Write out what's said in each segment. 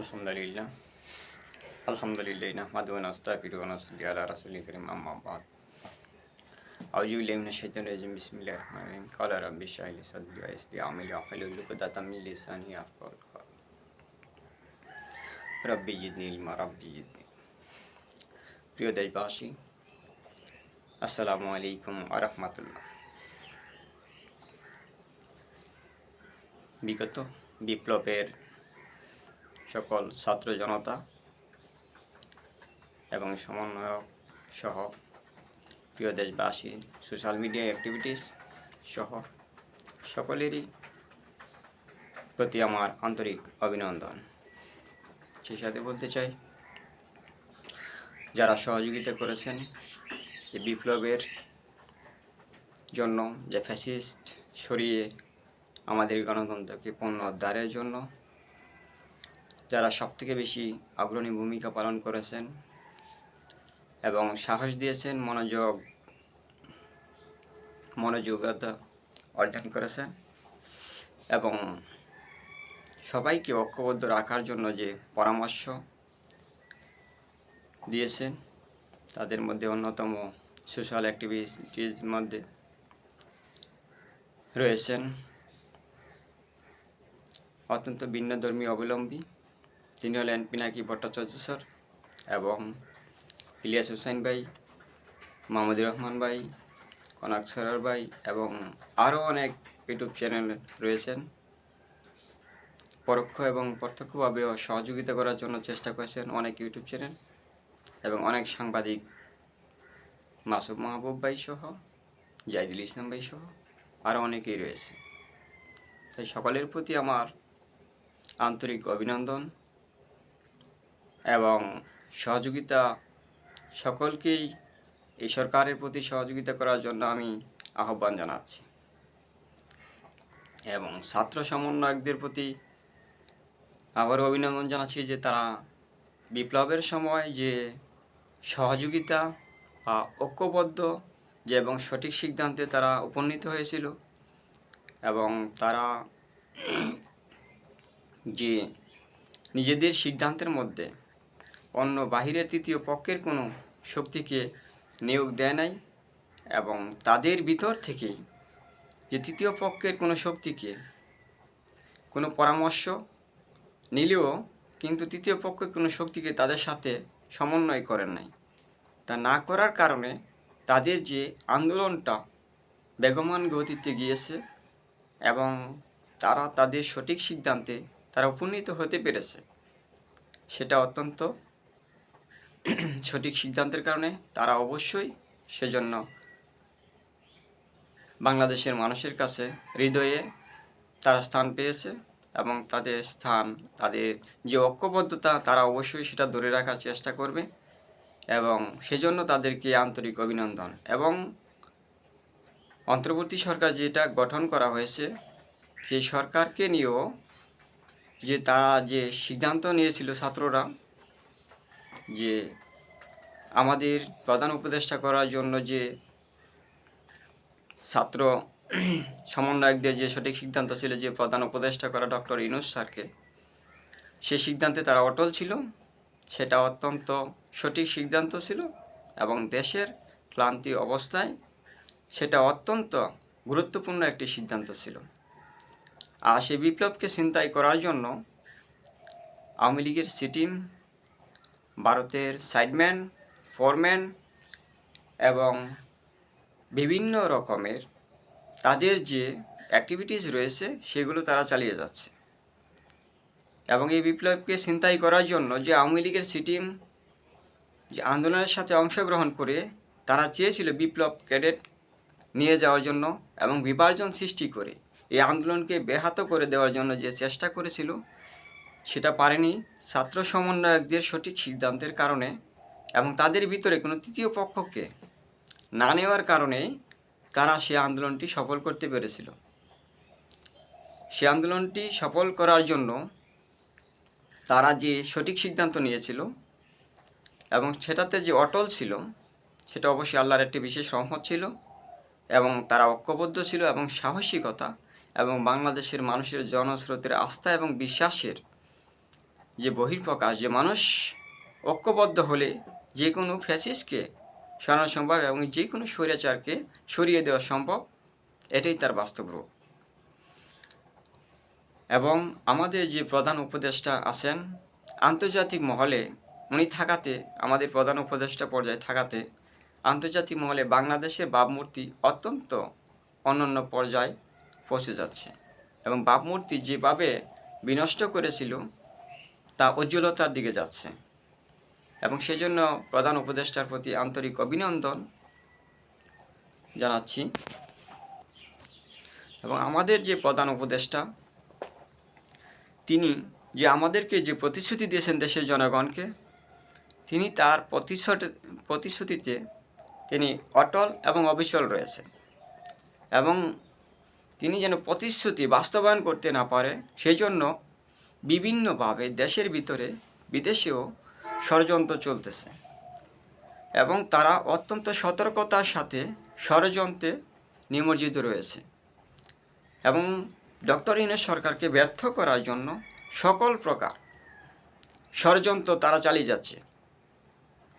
আলহামদুলিল্লাহ আলহামদুলিল্লাহ নাহমাদু ওয়া নাস্তাগফিরু ওয়া নাসল্লি আলা রাসূলিল কারীম আম্মা বাদ আউযু বিল্লাহি মিনাশ শাইতানির রাজিম বিসমিল্লাহির রহমানির রহিম ক্বালা রাব্বি ইশরাহ লি সাদরি ওয়া ইয়াসসির আমরি ওয়াহলুল উকদাতাম মিন লিসানি ইয়াফকাহু কাওলি রাব্বি জিদনি ইলমা রাব্বি জিদনি প্রিয় দেশবাসী আসসালামু আলাইকুম ওয়া রাহমাতুল্লাহ বিগত বিপ্লবের সকল ছাত্র জনতা এবং সমন্বয়ক সহ প্রিয় দেশবাসী সোশ্যাল মিডিয়া অ্যাক্টিভিটিস সহ সকলেরই প্রতি আমার আন্তরিক অভিনন্দন। সেই সাথে বলতে চাই, যারা সহযোগিতা করেছেন যে বিপ্লবের জন্য যে ফ্যাসিস্ট সরিয়ে আমাদের গণতন্ত্রকে পুনরুদ্ধারের জন্য যারা সবথেকে বেশি অগ্রণী ভূমিকা পালন করেছেন এবং সাহস দিয়েছেন, মনোযোগ, মনোযোগতা অর্জন করেছেন এবং সবাইকে ঐক্যবদ্ধ রাখার জন্য যে পরামর্শ দিয়েছেন, তাদের মধ্যে অন্যতম সোশ্যাল অ্যাক্টিভিটির মধ্যে রয়েছেন অত্যন্ত ভিন্ন ধর্মী অবলম্বী তিনি হলেন পিনাকি ভট্টাচার্য স্যার এবং ইলিয়াস হুসাইন ভাই, মাহমুদুর রহমান ভাই, কনক সরার ভাই এবং আরও অনেক ইউটিউব চ্যানেল রয়েছেন। পরোক্ষ এবং প্রত্যক্ষভাবেও সহযোগিতা করার জন্য চেষ্টা করেছেন অনেক ইউটিউব চ্যানেল এবং অনেক সাংবাদিক মাসুব মাহবুব ভাই সহ, জাহিদুল ইসলাম ভাই সহ আরও অনেকেই রয়েছে। তাই সকলের প্রতি আমার আন্তরিক অভিনন্দন। এবং সহযোগিতা সকলকেই এই সরকারের প্রতি সহযোগিতা করার জন্য আমি আহ্বান জানাচ্ছি। এবং ছাত্র সমন্বয়কদের প্রতি আবারও অভিনন্দন জানাচ্ছি যে তারা বিপ্লবের সময় যে সহযোগিতা বা ঐক্যবদ্ধ যে এবং সঠিক সিদ্ধান্তে তারা উপনীত হয়েছিল এবং তারা যে নিজেদের সিদ্ধান্তের মধ্যে অন্য বাহিরের তৃতীয় পক্ষের কোনো শক্তিকে নিয়োগ দেয় নাই এবং তাদের ভিতর থেকেই যে তৃতীয় পক্ষের কোনো শক্তিকে কোনো পরামর্শ নিলেও কিন্তু তৃতীয় পক্ষের কোনো শক্তিকে তাদের সাথে সমন্বয় করেন নাই। তা না করার কারণে তাদের যে আন্দোলনটা বেগমান গতিতে গিয়েছে এবং তারা তাদের সঠিক সিদ্ধান্তে তারা উপনীত হতে পেরেছে, সেটা অত্যন্ত সঠিক সিদ্ধান্তের কারণে তারা অবশ্যই সেজন্য বাংলাদেশের মানুষের কাছে হৃদয়ে তারা স্থান পেয়েছে এবং তাদের স্থান, তাদের যে ঐক্যবদ্ধতা, তারা অবশ্যই সেটা ধরে রাখার চেষ্টা করবে এবং সেজন্য তাদেরকে আন্তরিক অভিনন্দন এবং অন্তর্বর্তী সরকার যেটা গঠন করা হয়েছে সেই সরকারকে নিয়েও যে তারা যে সিদ্ধান্ত নিয়েছিল ছাত্ররা যে আমাদের প্রধান উপদেষ্টা করার জন্য যে ছাত্র সমন্বয়কদের যে সঠিক সিদ্ধান্ত ছিল যে প্রধান উপদেষ্টা করা ডক্টর ইনুস স্যারকে, সে সিদ্ধান্তে তারা অটল ছিল। সেটা অত্যন্ত সঠিক সিদ্ধান্ত ছিল এবং দেশের ক্লান্তি অবস্থায় সেটা অত্যন্ত গুরুত্বপূর্ণ একটি সিদ্ধান্ত ছিল। আর সেই বিপ্লবকে চিন্তাই করার জন্য আওয়ামী লীগের সিটিম ভারতের সাইডম্যান, ফোরম্যান এবং বিভিন্ন রকমের তাদের যে অ্যাক্টিভিটিস রয়েছে, সেগুলো তারা চালিয়ে যাচ্ছে। এবং এই বিপ্লবকে চিন্তাই করার জন্য যে আওয়ামী লীগের সিটিম যে আন্দোলনের সাথে অংশগ্রহণ করে তারা চেয়েছিল বিপ্লব ক্যাডেট নিয়ে যাওয়ার জন্য এবং বিভাজন সৃষ্টি করে, এই আন্দোলনকে ব্যাহত করে দেওয়ার জন্য যে চেষ্টা করেছিল সেটা পারেনি। ছাত্র সমন্বয়কদের সঠিক সিদ্ধান্তের কারণে এবং তাদের ভিতরে কোনো তৃতীয় পক্ষকে না নেওয়ার কারণে তারা সে আন্দোলনটি সফল করতে পেরেছিল। সে আন্দোলনটি সফল করার জন্য তারা যে সঠিক সিদ্ধান্ত নিয়েছিল এবং সেটাতে যে অটল ছিল, সেটা অবশ্যই আল্লাহর একটি বিশেষ রহমত ছিল এবং তারা ঐক্যবদ্ধ ছিল এবং সাহসিকতা এবং বাংলাদেশের মানুষের জনস্রোতের আস্থা এবং বিশ্বাসের যে বহির্প্রকাশ যে মানুষ ঐক্যবদ্ধ হলে যে কোনো ফ্যাসিস্টকে সরানো সম্ভব এবং যে কোনো স্বৈরাচারকে সরিয়ে দেওয়া সম্ভব, এটাই তার বাস্তব রূপ। এবং আমাদের যে প্রধান উপদেষ্টা আছেন, আন্তর্জাতিক মহলে উনি থাকাতে, আমাদের প্রধান উপদেষ্টা পর্যায়ে থাকাতে, আন্তর্জাতিক মহলে বাংলাদেশের ভাবমূর্তি অত্যন্ত অনন্য পর্যায়ে পৌঁছে যাচ্ছে। এবং ভাবমূর্তি যেভাবে বিনষ্ট করেছিল তা উজ্জ্বলতার দিকে যাচ্ছে। এবং সেজন্য প্রধান উপদেষ্টার প্রতি আন্তরিক অভিনন্দন জানাচ্ছি। এবং আমাদের যে প্রধান উপদেষ্টা, তিনি যে আমাদেরকে যে প্রতিশ্রুতি দিয়েছেন দেশের জনগণকে, তিনি তার প্রতিশ্রুতি, প্রতিশ্রুতিতে তিনি অটল এবং অবিচল রয়েছে এবং তিনি যেন প্রতিশ্রুতি বাস্তবায়ন করতে না পারে সেই জন্য বিভিন্নভাবে দেশের ভিতরে বিদেশেও ষড়যন্ত্র চলতেছে এবং তারা অত্যন্ত সতর্কতার সাথে ষড়যন্ত্রে নিমজ্জিত রয়েছে এবং ডক্টর ইনের সরকারকে ব্যর্থ করার জন্য সকল প্রকার ষড়যন্ত্র তারা চালিয়ে যাচ্ছে।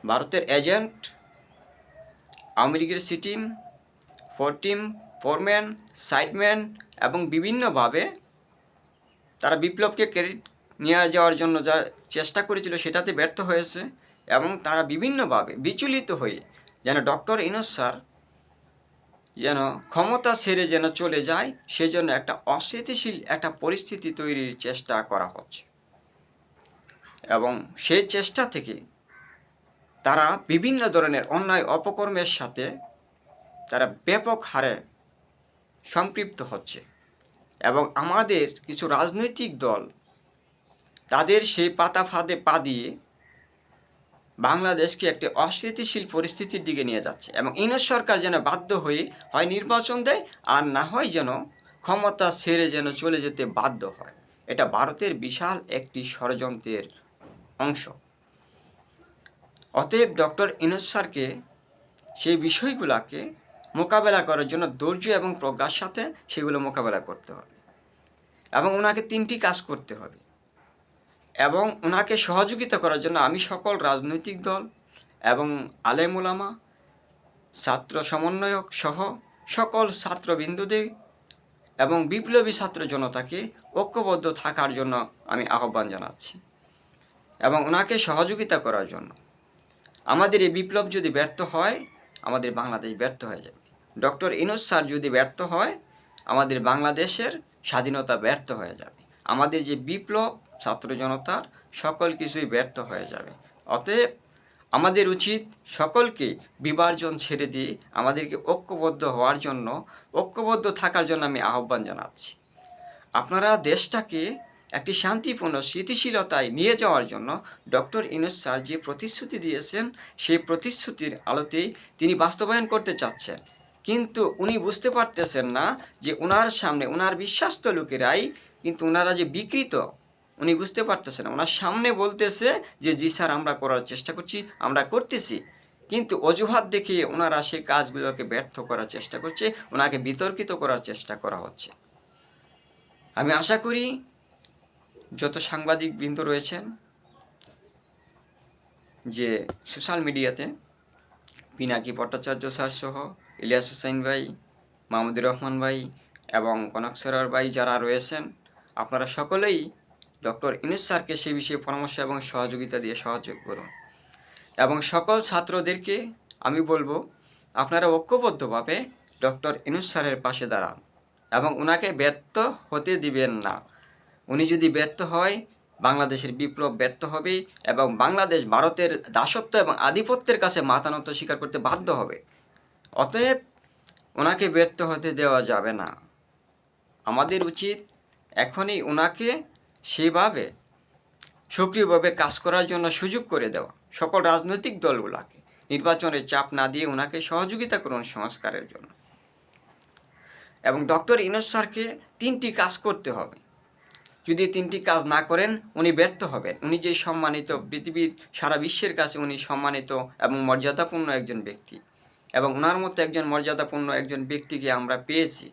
ভারতের এজেন্ট আমেরিকার সিটিম ফোরটিম ফোরম্যান, সাইডম্যান এবং বিভিন্নভাবে তারা বিপ্লবকে ক্রেডিট নিয়ে যাওয়ার জন্য যা চেষ্টা করেছিল সেটাতে ব্যর্থ হয়েছে এবং তারা বিভিন্নভাবে বিচলিত হয়ে যেন ডক্টর ইনোজ স্যার যেন ক্ষমতা ছেড়ে যেন চলে যায়, সেজন্য একটা অস্থিতিশীল একটা পরিস্থিতি তৈরির চেষ্টা করা হচ্ছে। এবং সেই চেষ্টা থেকে তারা বিভিন্ন ধরনের অন্যায় অপকর্মের সাথে তারা ব্যাপক হারে সম্পৃক্ত হচ্ছে। এবং আমাদের কিছু রাজনৈতিক দল তাদের সেই পাতা ফাঁদে পা দিয়ে বাংলাদেশকে একটি অস্থিতিশীল পরিস্থিতির দিকে নিয়ে যাচ্ছে এবং ইনোজ সরকার যেন বাধ্য হয়ে হয় নির্বাচন দেয় আর না হয় যেন ক্ষমতা ছেড়ে যেন চলে যেতে বাধ্য হয়। এটা ভারতের বিশাল একটি ষড়যন্ত্রের অংশ। অতএব ডক্টর ইনোজ স্যারকে সেই বিষয়গুলোকে মোকাবেলা করার জন্য ধৈর্য এবং প্রজ্ঞার সাথে সেগুলো মোকাবেলা করতে হবে। এবং ওনাকে তিনটি কাজ করতে হবে। এবং ওনাকে সহযোগিতা করার জন্য আমি সকল রাজনৈতিক দল এবং আলেমুলামা ছাত্র সমন্বয়ক সহ সকল ছাত্রবিন্দুদের এবং বিপ্লবী ছাত্র জনতাকে ঐক্যবদ্ধ থাকার জন্য আমি আহ্বান জানাচ্ছি। এবং ওনাকে সহযোগিতা করার জন্য। আমাদের এই বিপ্লব যদি ব্যর্থ হয়, আমাদের বাংলাদেশ ব্যর্থ হয়ে যাবে। ডক্টর ইনোজ স্যার যদি ব্যর্থ হয়, আমাদের বাংলাদেশের স্বাধীনতা ব্যর্থ হয়ে যাবে। আমাদের যে বিপ্লব ছাত্র জনতার, সকল কিছুই ব্যর্থ হয়ে যাবে। অতএব আমাদের উচিত সকলকে বিভাজন ছেড়ে দিয়ে আমাদেরকে ঐক্যবদ্ধ হওয়ার জন্য, ঐক্যবদ্ধ থাকার জন্য আমি আহ্বান জানাচ্ছি। আপনারা দেশটাকে একটি শান্তিপূর্ণ, স্থিতিশীলতায় নিয়ে যাওয়ার জন্য ডক্টর ইনুস স্যার যে প্রতিশ্রুতি দিয়েছেন, সেই প্রতিশ্রুতির আলোতেই তিনি বাস্তবায়ন করতে চাচ্ছেন। কিন্তু উনি বুঝতে পারতেছেন না যে ওনার সামনে ওনার বিশ্বাস্ত লোকেরাই কিন্তু ওনারা যে বিকৃত, উনি বুঝতে পারতেছেন না। ওনার সামনে বলতেছে যে, জি স্যার, আমরা করার চেষ্টা করছি, আমরা করতেছি। কিন্তু অজুহাত দেখিয়ে ওনারা সেই কাজগুলোকে ব্যর্থ করার চেষ্টা করছে ওনাকে বিতর্কিত করার চেষ্টা করা হচ্ছে। আমি আশা করি যত সাংবাদিক বৃন্দ রয়েছেন যে, সোশ্যাল মিডিয়াতে পিনাকি ভট্টাচার্য স্যার সহ ইলিয়াস হুসাইন ভাই, মাহমুদুর রহমান ভাই এবং কনক সরার ভাই যারা রয়েছেন, আপনারা সকলেই ডক্টর ইনুস স্যারকে সে বিষয়ে পরামর্শ এবং সহযোগিতা দিয়ে সহযোগ করুন। এবং সকল ছাত্রদেরকে আমি বলব, আপনারা ঐক্যবদ্ধভাবে ডক্টর ইনুস স্যারের পাশে দাঁড়ান এবং ওনাকে ব্যর্থ হতে দিবেন না। উনি যদি ব্যর্থ হয়, বাংলাদেশের বিপ্লব ব্যর্থ হবে এবং বাংলাদেশ ভারতের দাসত্ব এবং আধিপত্যের কাছে মাতানত স্বীকার করতে বাধ্য হবে। অতএব ওনাকে ব্যর্থ হতে দেওয়া যাবে না। আমাদের উচিত এখনই ওনাকে সেভাবে সক্রিয়ভাবে কাজ করার জন্য সুযোগ করে দেওয়া। সকল রাজনৈতিক দলগুলোকে নির্বাচনের চাপ না দিয়ে ওনাকে সহযোগিতা করুন সংস্কারের জন্য। এবং ডক্টর ইনোজ স্যারকে তিনটি কাজ করতে হবে। যদি তিনটি কাজ না করেন, উনি ব্যর্থ হবেন। উনি যে সম্মানিত পৃথিবীর সারা বিশ্বের কাছে উনি সম্মানিত এবং মর্যাদাপূর্ণ একজন ব্যক্তি। এবং ওনার মতো একজন মর্যাদাপূর্ণ একজন ব্যক্তিকে আমরা পেয়েছি।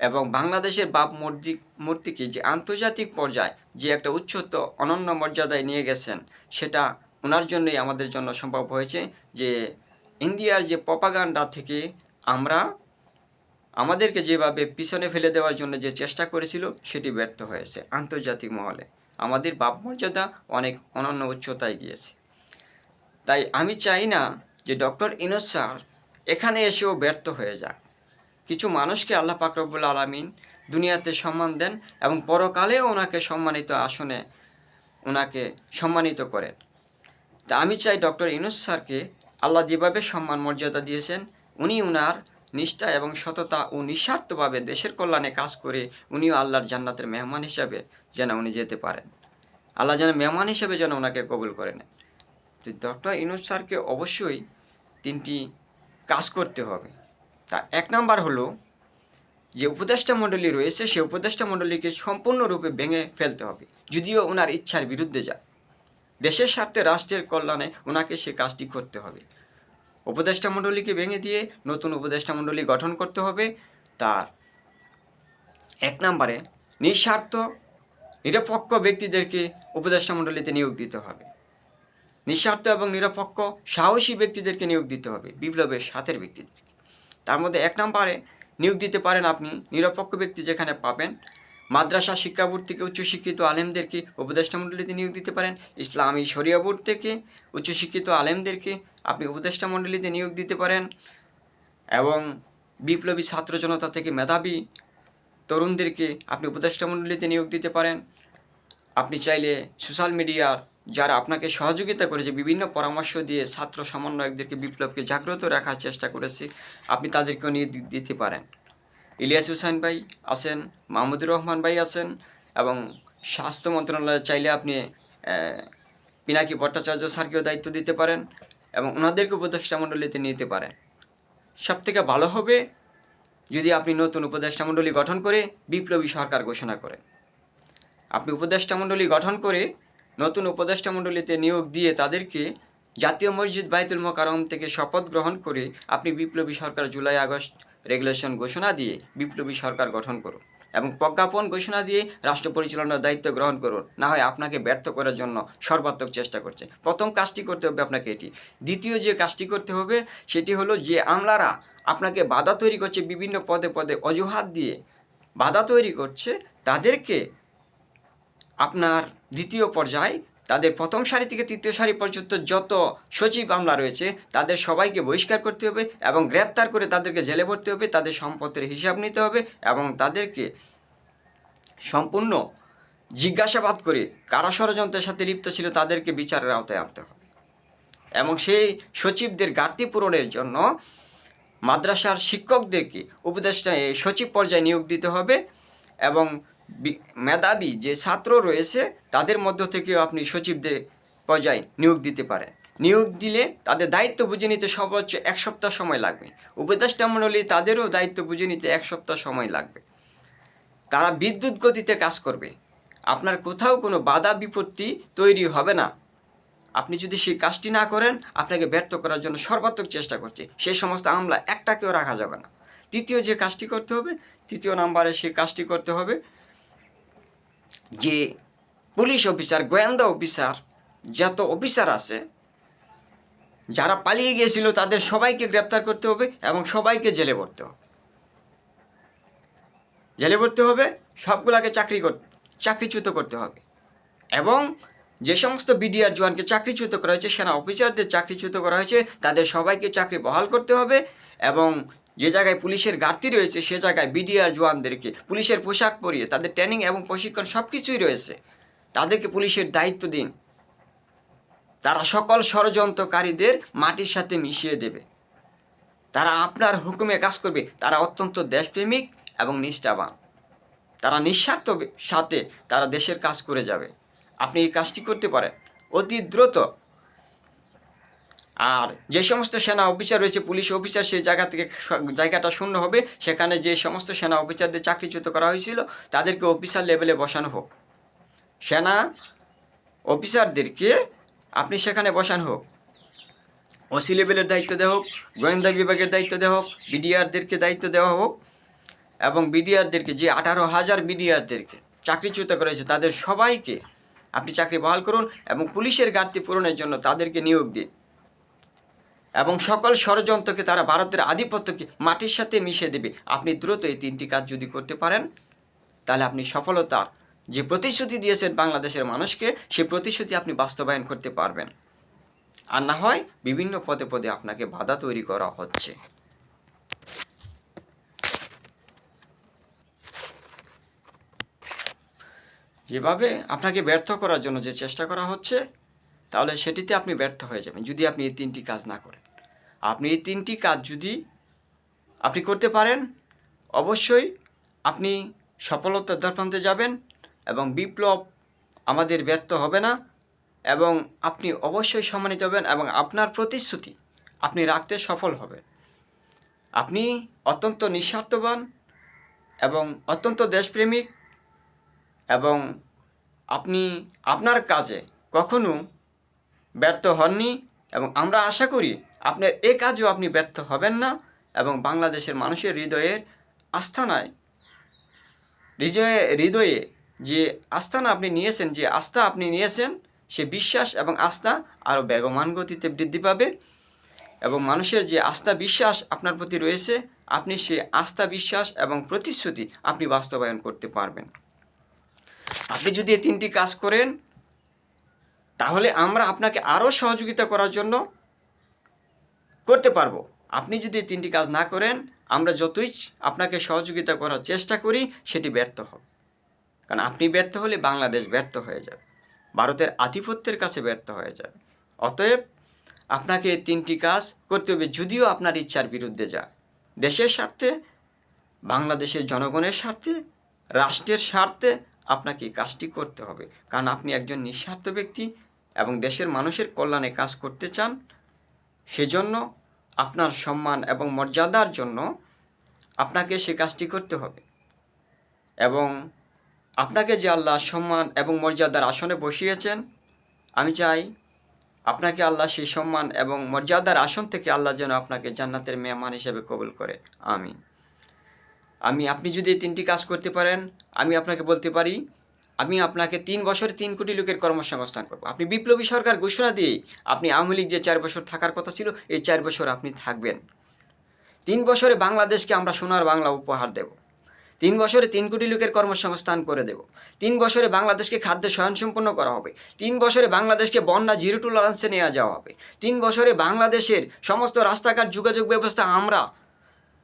এবং বাংলাদেশের বাপ মূর্তি মূর্তিকে যে আন্তর্জাতিক পর্যায়ে যে একটা উচ্চত, অনন্য মর্যাদায় নিয়ে গেছেন, সেটা ওনার জন্যই আমাদের জন্য সম্ভব হয়েছে যে ইন্ডিয়ার যে পপাগান্ডা থেকে আমরা আমাদেরকে যেভাবে পিছনে ফেলে দেওয়ার জন্য যে চেষ্টা করেছিল, সেটি ব্যর্থ হয়েছে আন্তর্জাতিক মহলে। আমাদের বাপ মর্যাদা অনেক অনন্য উচ্চতায় গিয়েছে। তাই আমি চাই না যে ডক্টর ইনোজ স্যার এখানে এসেও ব্যর্থ হয়ে যাক। কিছু মানুষকে আল্লাহ পাকরবুল আলমিন দুনিয়াতে সম্মান দেন এবং পরকালেও ওনাকে সম্মানিত আসনে ওনাকে সম্মানিত করেন। তা আমি চাই ডক্টর ইনুস স্যারকে আল্লাহ যেভাবে সম্মান মর্যাদা দিয়েছেন, উনি উনার নিষ্ঠা এবং সততা ও নিঃস্বার্থভাবে দেশের কল্যাণে কাজ করে উনিও আল্লাহর জান্নাতের মেহমান হিসাবে যেন উনি যেতে পারেন। আল্লাহ যেন মেহমান হিসাবে যেন ওনাকে কবুল করে নেন। তো ডক্টর ইনুস স্যারকে অবশ্যই তিনটি কাজ করতে হবে। তা এক নাম্বার হলো যে উপদেষ্টা মণ্ডলী রয়েছে, সে উপদেষ্টা মণ্ডলীকে সম্পূর্ণরূপে ভেঙে ফেলতে হবে। যদিও ওনার ইচ্ছার বিরুদ্ধে যায়। দেশের স্বার্থে রাষ্ট্রের কল্যাণে ওনাকে সে কাজটি করতে হবে। উপদেষ্টা মণ্ডলীকে ভেঙে দিয়ে নতুন উপদেষ্টা মণ্ডলী গঠন করতে হবে। তার এক নম্বরে নিঃস্বার্থ, নিরপেক্ষ ব্যক্তিদেরকে উপদেষ্টা মণ্ডলীতে নিয়োগ দিতে হবে। নিঃস্বার্থ এবং নিরপেক্ষ, সাহসী ব্যক্তিদেরকে নিয়োগ দিতে হবে, বিপ্লবের সাথের ব্যক্তিদের। তার মধ্যে এক নম্বরে নিয়োগ দিতে পারেন আপনি নিরপেক্ষ ব্যক্তি যেখানে পাবেন। মাদ্রাসা শিক্ষা বোর্ড থেকে উচ্চশিক্ষিত আলেমদেরকে উপদেষ্টা মণ্ডলীতে নিয়োগ দিতে পারেন। ইসলামী শরিয়া বোর্ড থেকে উচ্চশিক্ষিত আলেমদেরকে আপনি উপদেষ্টা মণ্ডলীতে নিয়োগ দিতে পারেন এবং বিপ্লবী ছাত্র জনতা থেকে মেধাবী তরুণদেরকে আপনি উপদেষ্টা মণ্ডলীতে নিয়োগ দিতে পারেন। আপনি চাইলে সোশ্যাল মিডিয়ার যারা আপনাকে সহযোগিতা করেছে, বিভিন্ন পরামর্শ দিয়ে ছাত্র সমন্বয়কদেরকে বিপ্লবকে জাগ্রত রাখার চেষ্টা করেছে, আপনি তাদেরকেও নিয়ে দিতে পারেন। ইলিয়াস হুসাইন ভাই আছেন, মাহমুদুর রহমান ভাই আছেন এবং স্বাস্থ্য মন্ত্রণালয়ে চাইলে আপনি পিনাকি ভট্টাচার্য স্যারকেও দায়িত্ব দিতে পারেন এবং ওনাদেরকে উপদেষ্টা মণ্ডলীতে নিতে পারেন। সব থেকে ভালো হবে যদি আপনি নতুন উপদেষ্টা মণ্ডলী গঠন করে বিপ্লবী সরকার ঘোষণা করেন। আপনি উপদেষ্টা মণ্ডলী গঠন করে নতুন উপদেষ্টা মণ্ডলীতে নিয়োগ দিয়ে তাদেরকে জাতীয় মসজিদ বাইতুল মোকারম থেকে শপথ গ্রহণ করে আপনি বিপ্লবী সরকার জুলাই আগস্ট রেগুলেশন ঘোষণা দিয়ে বিপ্লবী সরকার গঠন করুন এবং প্রজ্ঞাপন ঘোষণা দিয়ে রাষ্ট্র পরিচালনার দায়িত্ব গ্রহণ করুন। না হয় আপনাকে ব্যর্থ করার জন্য সর্বাত্মক চেষ্টা করছে। প্রথম কাজটি করতে হবে আপনাকে এটি। দ্বিতীয় যে কাজটি করতে হবে সেটি হলো যে আমলারা আপনাকে বাধা তৈরি করছে বিভিন্ন পদে পদে অজুহাত দিয়ে। বাধা তৈরি করছে তাদেরকে আপনার দ্বিতীয় পর্যায়ে, তাদের প্রথম সারি থেকে তৃতীয় সারি পর্যন্ত যত সচিব আমলা রয়েছে, তাদের সবাইকে বহিষ্কার করতে হবে এবং গ্রেপ্তার করে তাদেরকে জেলে ভরতে হবে, তাদের সম্পত্তির হিসাব নিতে হবে এবং তাদেরকে সম্পূর্ণ জিজ্ঞাসাবাদ করে কারা ষড়যন্ত্রের সাথে লিপ্ত ছিল তাদেরকে বিচারের আওতায় আনতে হবে। এবং সেই সচিবদের ঘাটতি পূরণের জন্য মাদ্রাসার শিক্ষকদেরকে উপদেষ্টা সচিব পর্যায়ে নিয়োগ দিতে হবে এবং মেধাবী যে ছাত্র রয়েছে, তাদের মধ্য থেকেও আপনি সচিবদের পর্যায়ে নিয়োগ দিতে পারেন। নিয়োগ দিলে তাদের দায়িত্ব বুঝে নিতে সর্বোচ্চ এক সপ্তাহ সময় লাগবে। উপদেষ্টা মণ্ডলী তাদেরও দায়িত্ব বুঝে নিতে এক সপ্তাহ সময় লাগবে। তারা বিদ্যুৎ গতিতে কাজ করবে। আপনার কোথাও কোনো বাধা বিপত্তি তৈরি হবে না। আপনি যদি সেই কাজটি না করেন, আপনাকে ব্যর্থ করার জন্য সর্বাত্মক চেষ্টা করছে। সেই সমস্ত আমলা একটাকেও রাখা যাবে না। তৃতীয় যে কাজটি করতে হবে, তৃতীয় নাম্বারে সেই কাজটি করতে হবে। যে পুলিশ অফিসার, গোয়েন্দা অফিসার, যত অফিসার আছে, যারা পালিয়ে গিয়েছিল তাদের সবাইকে গ্রেপ্তার করতে হবে এবং সবাইকে জেলে ভরতে হবে। জেলে ভরতে হবে, সবগুলাকে চাকরি কর, চাকরিচ্যুত করতে হবে। এবং যে সমস্ত বিডিআর জওয়ানকে চাকরিচ্যুত করা হয়েছে, সেনা অফিসারদের চাকরিচ্যুত করা হয়েছে, তাদের সবাইকে চাকরি বহাল করতে হবে এবং যে জায়গায় পুলিশের ঘাটতি রয়েছে, সে জায়গায় বিডিআর জওয়ানদেরকে, পুলিশের পোশাক পরিয়ে, তাদের ট্রেনিং এবং প্রশিক্ষণ সব কিছুই রয়েছে। তাদেরকে পুলিশের দায়িত্ব দিন। তারা সকল ষড়যন্ত্রকারীদের মাটির সাথে মিশিয়ে দেবে। তারা আপনার হুকুমে কাজ করবে। তারা অত্যন্ত দেশপ্রেমিক এবং নিষ্ঠাবান। তারা নিঃস্বার্থ সাথে তারা দেশের কাজ করে যাবে। আপনি এই কাজটি করতে পারেন। অতি দ্রুত আর যে সমস্ত সেনা অফিসার রয়েছে, পুলিশ অফিসার, সেই জায়গা থেকে জায়গাটা শূন্য হবে। সেখানে যে সমস্ত সেনা অফিসারদের চাকরিচ্যুত করা হয়েছিল, তাদেরকে অফিসার লেভেলে বসানো হোক। সেনা অফিসারদেরকে আপনি সেখানে বসানো হোক। ওসি লেভেলের দায়িত্ব দেওয়া হোক, গোয়েন্দা বিভাগের দায়িত্ব দেওয়া হোক বিডিআরদেরকে দায়িত্ব দেওয়া হোক এবং বিডিআরদেরকে যে আঠারো হাজার বিডিআরদেরকে চাকরিচ্যুত করেছে তাদের সবাইকে আপনি চাকরি বহাল করুন এবং পুলিশের ঘাটতি পূরণের জন্য তাদেরকে নিয়োগ দিন। এবং সকল ষড়যন্ত্রকে তারা ভারতের আধিপত্যকে মাটির সাথে মিশিয়ে দেবে। আপনি দ্রুত এই তিনটি কাজ যদি করতে পারেন, তাহলে আপনি সফলতার যে প্রতিশ্রুতি দিয়েছেন বাংলাদেশের মানুষকে সেই প্রতিশ্রুতি আপনি বাস্তবায়ন করতে পারবেন। আর না হয় বিভিন্ন পদে পদে আপনাকে বাধা তৈরি করা হচ্ছে। যেভাবে আপনাকে ব্যর্থ করার জন্য যে চেষ্টা করা হচ্ছে, তাহলে সেটিতে আপনি ব্যর্থ হয়ে যাবেন, যদি আপনি এই তিনটি কাজ না করেন। আপনি এই তিনটি কাজ যদি আপনি করতে পারেন, অবশ্যই আপনি সফলতার দ্বারপ্রান্তে যাবেন এবং বিপ্লব আমাদের ব্যর্থ হবে না এবং আপনি অবশ্যই সম্মানিত হবেন এবং আপনার প্রতিশ্রুতি আপনি রাখতে সফল হবেন। আপনি অত্যন্ত নিঃস্বার্থবান এবং অত্যন্ত দেশপ্রেমিক এবং আপনি আপনার কাজে কখনো ব্যর্থ হননি এবং আমরা আশা করি আপনার এ কাজেও আপনি ব্যর্থ হবেন না এবং বাংলাদেশের মানুষের হৃদয়ের আস্থানায়, হৃদয়ে হৃদয়ে যে আস্থানা আপনি নিয়েছেন, যে আস্থা আপনি নিয়েছেন, সে বিশ্বাস এবং আস্থা আরও বেগমান গতিতে বৃদ্ধি পাবে এবং মানুষের যে আস্থা বিশ্বাস আপনার প্রতি রয়েছে, আপনি সে আস্থা বিশ্বাস এবং প্রতিশ্রুতি আপনি বাস্তবায়ন করতে পারবেন। আপনি যদি এই তিনটি কাজ করেন, তাহলে আমরা আপনাকে আরও সহযোগিতা করার জন্য করতে পারব। আপনি যদি তিনটি কাজ না করেন, আমরা যতই আপনাকে সহযোগিতা করার চেষ্টা করি, সেটি ব্যর্থ হবে। কারণ আপনি ব্যর্থ হলে বাংলাদেশ ব্যর্থ হয়ে যাবে। ভারতের আধিপত্যের কাছে ব্যর্থ হয়ে যাবে। অতএব আপনাকে তিনটি কাজ করতে হবে, যদিও আপনার ইচ্ছার বিরুদ্ধে যায় দেশের স্বার্থে, বাংলাদেশের জনগণের স্বার্থে, রাষ্ট্রের স্বার্থে আপনাকে কাজটি করতে হবে। কারণ আপনি একজন নিঃস্বার্থ ব্যক্তি এবং দেশের মানুষের কল্যাণে কাজ করতে চান সেজন্য আপনার সম্মান এবং মর্যাদার জন্য আপনাকে সে কাজটি করতে হবে। এবং আপনাকে যে আল্লাহ সম্মান এবং মর্যাদার আসনে বসিয়েছেন, আমি চাই আপনাকে আল্লাহ সেই সম্মান এবং মর্যাদার আসন থেকে আল্লাহ যেন আপনাকে জান্নাতের মেহমান হিসেবে কবুল করে। আমি আমি, আপনি যদি এই তিনটি কাজ করতে পারেন, আমি আপনাকে বলতে পারি আমি আপনাকে তিন বছরে তিন কোটি লোকের কর্মসংস্থান করব। আপনি বিপ্লবী সরকার ঘোষণা দিয়ে আপনি আওয়ামী লীগ যে চার বছর থাকার কথা ছিল, এই চার বছর আপনি থাকবেন। তিন বছরে বাংলাদেশকে আমরা সোনার বাংলা উপহার দেব। তিন বছরে তিন কোটি লোকের কর্মসংস্থান করে দেব। তিন বছরে বাংলাদেশকে খাদ্য স্বয়ংসম্পন্ন করা হবে। তিন বছরে বাংলাদেশকে বন্যা জিরো টলারেন্সে নেওয়া যাওয়া হবে। তিন বছরে বাংলাদেশের সমস্ত রাস্তাঘাট যোগাযোগ ব্যবস্থা আমরা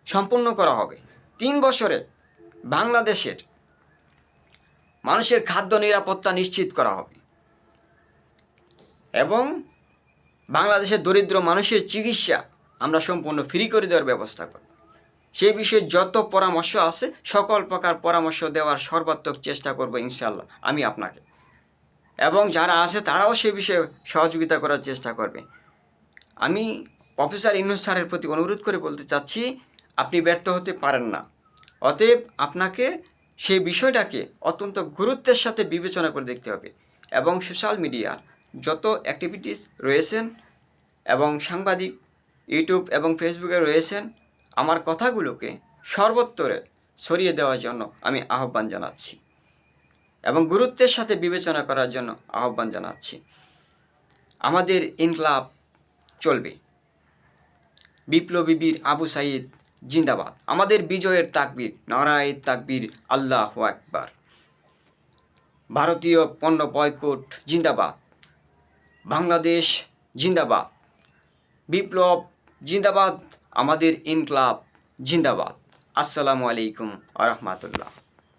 সম্পূর্ণ করা হবে। তিন বছরে বাংলাদেশের মানুষের খাদ্য নিরাপত্তা নিশ্চিত করা হবে। এবং বাংলাদেশের দরিদ্র মানুষের চিকিৎসা আমরা সম্পূর্ণ ফ্রি করে দেওয়ার ব্যবস্থা করব। সেই বিষয়ে যত পরামর্শ আছে, সকল প্রকার পরামর্শ দেওয়ার সর্বাত্মক চেষ্টা করব ইনশাল্লাহ আমি আপনাকে। এবং যারা আছে, তারাও সে বিষয়ে সহযোগিতা করার চেষ্টা করবে। আমি প্রফেসর ইনুস স্যারের প্রতি অনুরোধ করে বলতে চাচ্ছি, আপনি ব্যর্থ হতে পারেন না। অতএব আপনাকে সেই বিষয়টাকে অত্যন্ত গুরুত্বের সাথে বিবেচনা করে দেখতে হবে। এবং সোশ্যাল মিডিয়ার যত অ্যাক্টিভিটিস রয়েছেন এবং সাংবাদিক, ইউটিউব এবং ফেসবুকে রয়েছেন, আমার কথাগুলোকে সর্বত্তরে ছড়িয়ে দেওয়ার জন্য আমি আহ্বান জানাচ্ছি এবং গুরুত্বের সাথে বিবেচনা করার জন্য আহ্বান জানাচ্ছি। আমাদের ইনকলাব চলবে। বিপ্লবী বীর আবু সাইদ জিন্দাবাদ। আমাদের বিজয়ের তাকবির নারায় তাকবির, আল্লাহ একবার ভারতীয় পণ্য বয়কট, জিন্দাবাদ। বাংলাদেশ, জিন্দাবাদ। বিপ্লব, জিন্দাবাদ। আমাদের ইনকলাব, জিন্দাবাদ। আসসালামু আলাইকুম আ